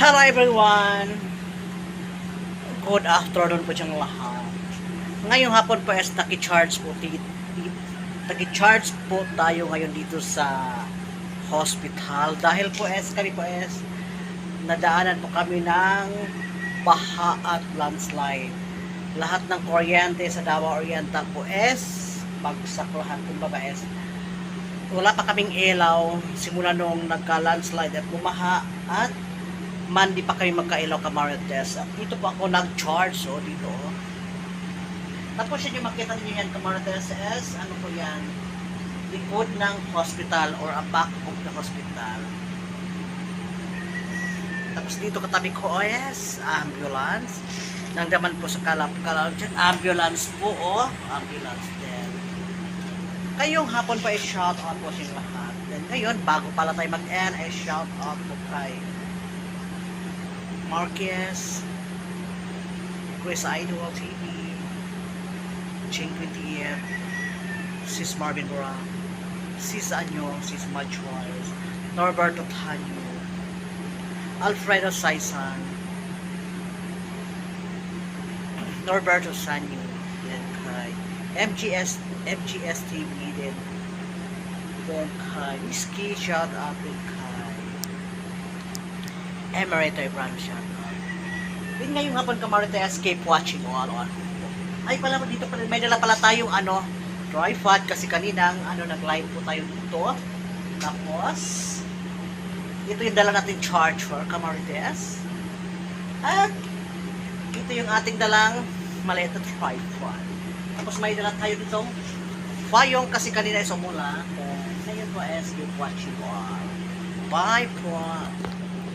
Hello everyone! Good afternoon po diyang lahat. Ngayong hapon po is naki-charge po naki-charge po tayo ngayon dito sa hospital dahil po es kami po es nadaanan po kami ng baha at landslide. Lahat ng kuryente sa Davao Oriental po es bagsak lahat kumbaga es wala pa kaming ilaw simula nung nagka-landslide at bumaha at Monday pa kami magkailaw Camarites. At dito po ako nag-charge, so dito. Tapos yun yung makita niyo yan, Camarites is, ano po yan, likod ng hospital or a back of the hospital. Tapos dito katabi ko, oh yes, ambulance. Nangdaman po sa kalap kalap dyan, ambulance po, oh, ambulance din. Kayong hapon pa is shout out po sa lahat. Then ngayon, bago pala tayo mag-end, ay shout out po kay Marquez, Chris Idol TV, Ching 20 Sis Marvin Bora, Sis Anyo, Sis Machuayos, Norberto Tanyo, Alfredo Saisan, Norberto Sanyo, then kay MGS, MGS TV, then, then kay Whiskey, shout out din kay Emerito out. Din ngayong hapon ka Marita Escape watching all on. Ay pala dito pala, may dala pala tayong ano, tripod kasi kaninang ano nag-live po tayo dito. Tapos, ito yung dala natin charger, Camarites. At, ito yung ating dalang maliit na tripod. Tapos may dala tayo ditong payong kasi kanina ay sumula. Ngayon po, SQ watching all. Bye po.